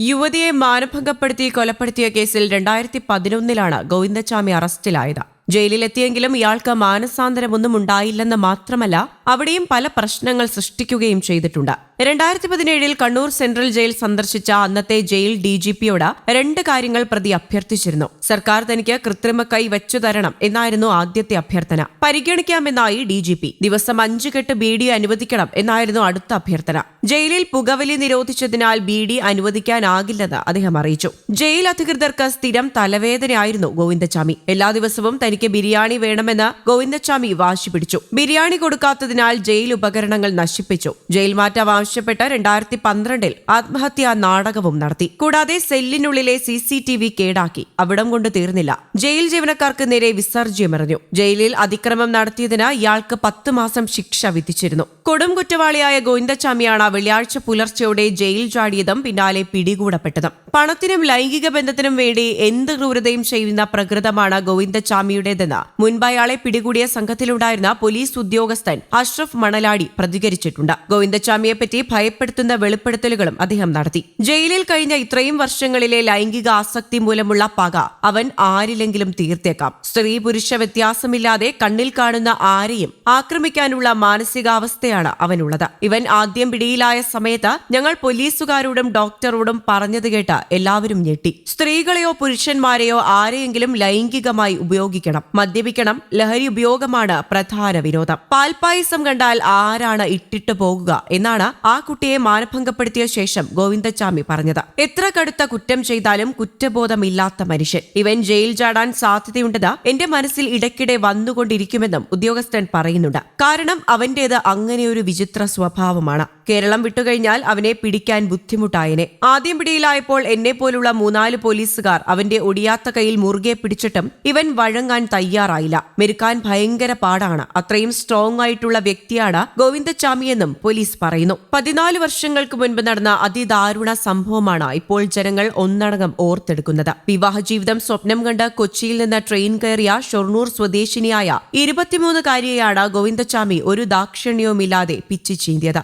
യുവതിയെ മാനഭംഗപ്പെടുത്തി കൊലപ്പെടുത്തിയ കേസിൽ രണ്ടായിരത്തി പതിനൊന്നിലാണ് ഗോവിന്ദച്ചാമി അറസ്റ്റിലായത്. ജയിലിലെത്തിയെങ്കിലും ഇയാൾക്ക് മാനസാന്തരമൊന്നും ഉണ്ടായില്ലെന്ന് മാത്രമല്ല അവിടെയും പല പ്രശ്നങ്ങൾ സൃഷ്ടിക്കുകയും ചെയ്തിട്ടുണ്ട്. രണ്ടായിരത്തി പതിനേഴിൽ കണ്ണൂർ സെൻട്രൽ ജയിൽ സന്ദർശിച്ച അന്നത്തെ ജയിൽ ഡി ജി പിയോട് രണ്ട് കാര്യങ്ങൾ പ്രതി അഭ്യർത്ഥിച്ചിരുന്നു. സർക്കാർ തനിക്ക് കൃത്രിമ കൈ വെച്ചു തരണം എന്നായിരുന്നു ആദ്യത്തെ അഭ്യർത്ഥന. പരിഗണിക്കാമെന്നായി ഡി ജി പി. ദിവസം അഞ്ചു കെട്ട് ബി ഡി അനുവദിക്കണം എന്നായിരുന്നു അടുത്ത അഭ്യർത്ഥന. ജയിലിൽ പുകവലി നിരോധിച്ചതിനാൽ ബി ഡി അനുവദിക്കാനാകില്ലെന്ന് അദ്ദേഹം അറിയിച്ചു. ജയിൽ അധികൃതർക്ക് സ്ഥിരം തലവേദനയായിരുന്നു ഗോവിന്ദച്ചാമി. എല്ലാ ദിവസവും തനിക്ക് ബിരിയാണി വേണമെന്ന് ഗോവിന്ദച്ചാമി വാശി പിടിച്ചു. ബിരിയാണി കൊടുക്കാത്തതിനാൽ ജയിൽ ഉപകരണങ്ങൾ നശിപ്പിച്ചു. ജയിൽ മാറ്റം ആവശ്യപ്പെട്ട് രണ്ടായിരത്തി പന്ത്രണ്ടിൽ ആത്മഹത്യാ നാടകവും നടത്തി. കൂടാതെ സെല്ലിനുള്ളിലെ സി സി ടി വി കേടാക്കി. അവിടം കൊണ്ട് തീർന്നില്ല. ജയിൽ ജീവനക്കാർക്ക് നേരെ വിസർജ്യമെറിഞ്ഞു ജയിലിൽ അതിക്രമം നടത്തിയതിന് ഇയാൾക്ക് പത്ത് മാസം ശിക്ഷ വിധിച്ചിരുന്നു. കൊടും കുറ്റവാളിയായ ഗോവിന്ദച്ചാമിയാണ് വെള്ളിയാഴ്ച പുലർച്ചെയോടെ ജയിൽ ചാടിയതും പിന്നാലെ പിടികൂടപ്പെട്ടതും. പണത്തിനും ലൈംഗിക ബന്ധത്തിനും വേണ്ടി എന്ത് ക്രൂരതയും ചെയ്യുന്ന പ്രകൃതമാണ് ഗോവിന്ദചാമിയുടേതെന്ന് മുൻപ് അയാളെ പിടികൂടിയ സംഘത്തിലുണ്ടായിരുന്ന പോലീസ് ഉദ്യോഗസ്ഥൻ അഷ്റഫ് മണലാടി പ്രതികരിച്ചിട്ടുണ്ട്. ഗോവിന്ദചാമിയെപ്പറ്റി ഭയപ്പെടുത്തുന്ന വെളിപ്പെടുത്തലുകളും അദ്ദേഹം നടത്തി. ജയിലിൽ കഴിഞ്ഞ ഇത്രയും വർഷങ്ങളിലെ ലൈംഗിക ആസക്തി മൂലമുള്ള പക അവൻ ആരിലെങ്കിലും തീർത്തേക്കാം. സ്ത്രീ പുരുഷ വ്യത്യാസമില്ലാതെ കണ്ണിൽ കാണുന്ന ആരെയും ആക്രമിക്കാനുള്ള മാനസികാവസ്ഥയാണ് അവനുള്ളത്. ഇവൻ ആദ്യം പിടിയിലായ സമയത്ത് ഞങ്ങൾ പോലീസുകാരോടും ഡോക്ടറോടും പറഞ്ഞത് കേട്ട എല്ലാവരും ഞെട്ടി. സ്ത്രീകളെയോ പുരുഷന്മാരെയോ ആരെയെങ്കിലും ലൈംഗികമായി ഉപയോഗിക്കണം. മദ്യപിക്കണം. ലഹരി ഉപയോഗമാണ് പ്രധാന വിനോദം പാൽപായസം കണ്ടാൽ ആരാണ് ഇട്ടിട്ട് പോകുക എന്നാണ് ആ കുട്ടിയെ മാനഭംഗപ്പെടുത്തിയ ശേഷം ഗോവിന്ദച്ചാമി പറഞ്ഞത്. എത്ര കടുത്ത കുറ്റം ചെയ്താലും കുറ്റബോധമില്ലാത്ത മനുഷ്യൻ. ഇവൻ ജയിൽ ചാടാൻ സാധ്യതയുണ്ടെന്ന് എന്റെ മനസ്സിൽ ഇടയ്ക്കിടെ വന്നുകൊണ്ടിരിക്കുമെന്നും ഉദ്യോഗസ്ഥൻ പറയുന്നുണ്ട്. കാരണം അവന്റേത് അങ്ങനെയൊരു വിചിത്ര സ്വഭാവമാണ്. കേരളം വിട്ടുകഴിഞ്ഞാൽ അവനെ പിടിക്കാൻ ബുദ്ധിമുട്ടായനെ. ആദ്യം പിടിയിലായപ്പോൾ എന്നെ പോലുള്ള മൂന്നാൽ പോലീസുകാർ അവന്റെ ഒടിയാത്ത കയ്യിൽ മുറുകെ പിടിച്ചിട്ടും ഇവൻ വഴങ്ങാൻ തയ്യാറായില്ല. മെരുക്കാൻ ഭയങ്കര പാടാണ്. അത്രയും സ്ട്രോങ് ആയിട്ടുള്ള വ്യക്തിയാണ് ഗോവിന്ദച്ചാമിയെന്നും പോലീസ് പറയുന്നു. പതിനാല് വർഷങ്ങൾക്ക് മുൻപ് നടന്ന അതിദാരുണ സംഭവമാണ് ഇപ്പോൾ ജനങ്ങൾ ഒന്നടങ്കം ഓർത്തെടുക്കുന്നത്. വിവാഹ ജീവിതം സ്വപ്നം കണ്ട് കൊച്ചിയിൽ നിന്ന് ട്രെയിൻ കയറിയ ഷൊർണൂർ സ്വദേശിനിയായ ഇരുപത്തിമൂന്നുകാരിയെയാണ് ഗോവിന്ദച്ചാമി ഒരു ദാക്ഷിണ്യവുമില്ലാതെ പിച്ചു ചീന്തിയത്.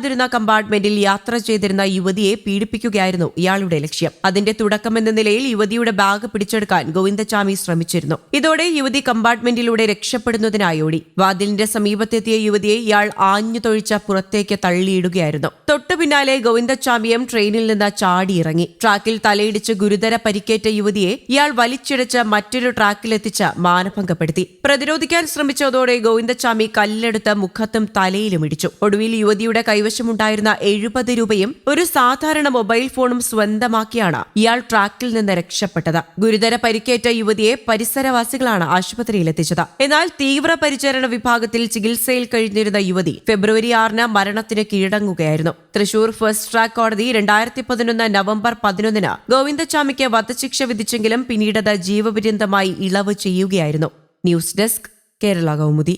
ആളില്ലാതിരുന്ന കമ്പാർട്ട്മെന്റിൽ യാത്ര ചെയ്തിരുന്ന യുവതിയെ പീഡിപ്പിക്കുകയായിരുന്നു ഇയാളുടെ ലക്ഷ്യം. അതിന്റെ തുടക്കമെന്ന നിലയിൽ യുവതിയുടെ ബാഗ് പിടിച്ചെടുക്കാൻ ഗോവിന്ദചാമി ശ്രമിച്ചിരുന്നു. ഇതോടെ യുവതി കമ്പാർട്ട്മെന്റിലൂടെ രക്ഷപ്പെടുന്നതിനായോടി. വാതിലിന്റെ സമീപത്തെത്തിയ യുവതിയെ ഇയാൾ ആഞ്ഞു തൊഴിച്ച പുറത്തേക്ക് തള്ളിയിടുകയായിരുന്നു. തൊട്ടു പിന്നാലെ ഗോവിന്ദച്ചാമിയും ട്രെയിനിൽ നിന്ന് ചാടിയിറങ്ങി. ട്രാക്കിൽ തലയിടിച്ച് ഗുരുതര പരിക്കേറ്റ യുവതിയെ ഇയാൾ വലിച്ചിഴച്ച് മറ്റൊരു ട്രാക്കിലെത്തിച്ച് മാനഭംഗപ്പെടുത്തി. പ്രതിരോധിക്കാൻ ശ്രമിച്ചതോടെ ഗോവിന്ദചാമി കല്ലെടുത്ത് മുഖത്തും തലയിലും ഇടിച്ചു. ഒടുവിൽ യുവതിയുടെ കൈവശമുണ്ടായിരുന്ന എഴുപത് രൂപയും ഒരു സാധാരണ മൊബൈൽ ഫോണും സ്വന്തമാക്കിയാണ് ഇയാൾ ട്രാക്കിൽ നിന്ന് രക്ഷപ്പെട്ടത്. ഗുരുതര പരിക്കേറ്റ യുവതിയെ പരിസരവാസികളാണ് ആശുപത്രിയിൽ എത്തിച്ചത് എന്നാൽ തീവ്ര പരിചരണ വിഭാഗത്തിൽ ചികിത്സയിൽ കഴിഞ്ഞിരുന്ന യുവതി ഫെബ്രുവരി ആറിന് മരണത്തിന് കീഴടങ്ങുകയായിരുന്നു. തൃശൂർ ഫസ്റ്റ് ട്രാക്ക് കോടതി രണ്ടായിരത്തി പതിനൊന്ന് നവംബർ പതിനൊന്നിന് ഗോവിന്ദച്ചാമിക്ക് വധശിക്ഷ വിധിച്ചെങ്കിലും പിന്നീടത് ജീവപര്യന്തമായി ഇളവ് ചെയ്യുകയായിരുന്നു. News desk Kerala Kaumudi.